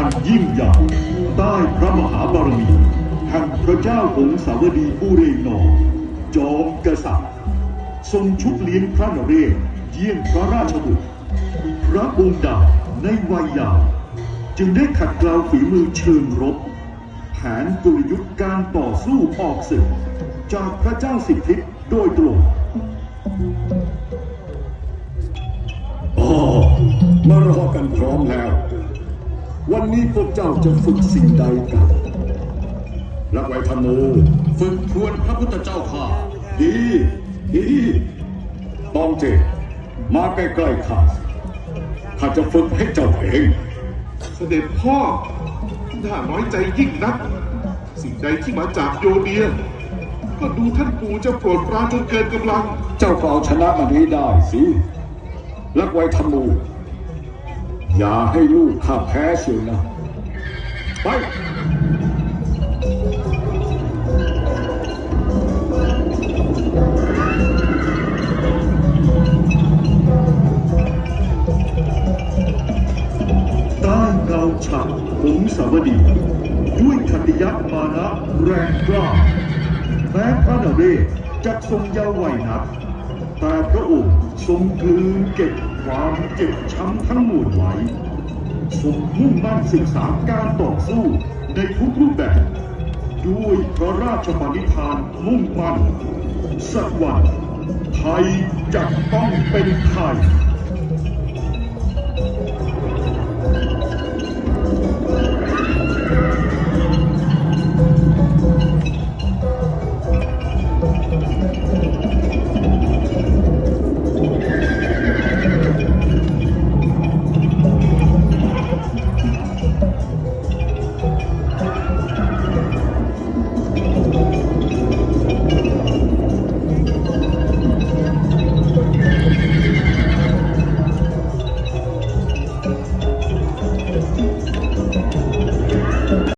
อันยิ่งใหญ่ใต้พระมหาบารมีแห่งพระเจ้าหงสาวดีผู้เรนอจอมกษัตริย์ ทรงชุดเลี้ยงพระนเรศเยี่ยงพระราชบุตร พระองค์ดาในวัยยาวจึงได้ขัดเกลาฝีมือเชิงรบ แผนกลยุทธ์การต่อสู้ออกศึกจากพระเจ้าสิทธิตโดยตรงอ๋อมารอกันพร้อมแล้ว วันนี้พวกเจ้าจะฝึกสิ่งใดกัน รักไว้ธนูฝึกทวนพระพุทธเจ้าข้า ดี ดีตองเจ มาใกล้ๆข้าสิข้าจะฝึกให้เจ้าเอง เสด็จพ่อน่าน้อยใจยิ่งนัก สิ่งใดที่มาจากโยเนียก็ดูท่านปู่จะโปรดปรานจนเกินกำลัง เจ้าก็เอาชนะมันให้ได้สิ รักไว้ธนู อย่าให้ลูกข้าแพ้เสียวนะ ไปใต้เงาฉักหงสาวดี ด้วยขัติยะมานะแรงกล้าแม้พระนเรศจะทรงยาว์วัยนักแต่พระองค์ทรงกลืนเก็บ ความเจ็บช้ำทั้งหมดไว้ทรงมุ่งมั่นศึกษาการต่อสู้ในทุกรูปแบบ ด้วยพระราชปณิธานมุ่งมั่นสักวันไทยจะต้องเป็นไทย